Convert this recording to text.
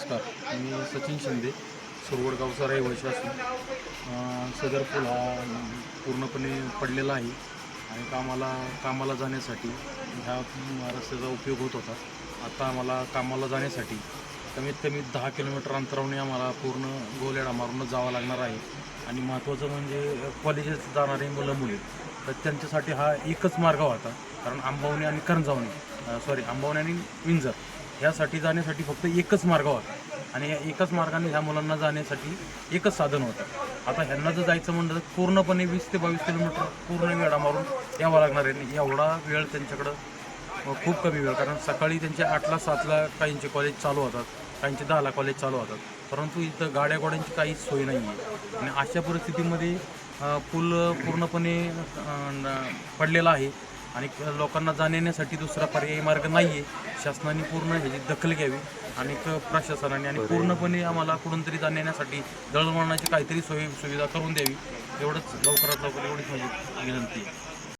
नमस्कार मी सचिन शिंदे सुरवडगावचा रहिवासी असून सदर पूल हा पूर्णपणे पडलेला आहे आणि कामाला कामाला जाण्यासाठी ह्या रस्त्याचा उपयोग होत होता. आता आम्हाला कामाला जाण्यासाठी कमीत कमी दहा किलोमीटर अंतरावने आम्हाला पूर्ण गोलेडा मारूनच जावं लागणार आहे. आणि महत्त्वाचं म्हणजे कॉलेजेस जाणारे मुलं मुली तर त्यांच्यासाठी हा एकच मार्ग होता कारण आंबावणे आणि करंजावणे सॉरी आंबावणे आणि विंजर. यासाठी जाण्यासाठी फक्त एकच मार्ग होता. आणि या एकच मार्गाने ह्या मुलांना जाण्यासाठी एकच साधन होतं. आता ह्यांना जर जायचं म्हणलं तर पूर्णपणे वीस ते बावीस किलोमीटर पूर्ण वेळा मारून यावं लागणार आहे. एवढा वेळ त्यांच्याकडं खूप कमी वेळ. कारण सकाळी त्यांचे आठला सातला काहींचे कॉलेज चालू होतात. काहींचे दहाला कॉलेज चालू होतात. परंतु इथं गाड्या गोड्यांची काहीच सोय नाही आहे. आणि अशा परिस्थितीमध्ये पूल पूर्णपणे पडलेला आहे. आणि लोकांना जाण्यासाठी दुसरा पर्यायी मार्ग नाही आहे शासनाने पूर्ण ह्याची दखल घ्यावी आणि क- प्रशासनाने आणि पूर्णपणे आम्हाला कुठून तरी जाण्यासाठी दळणवळणाची काहीतरी सोयी सुविधा करून द्यावी. एवढंच लवकरात लवकर एवढीच माझी विनंती आहे.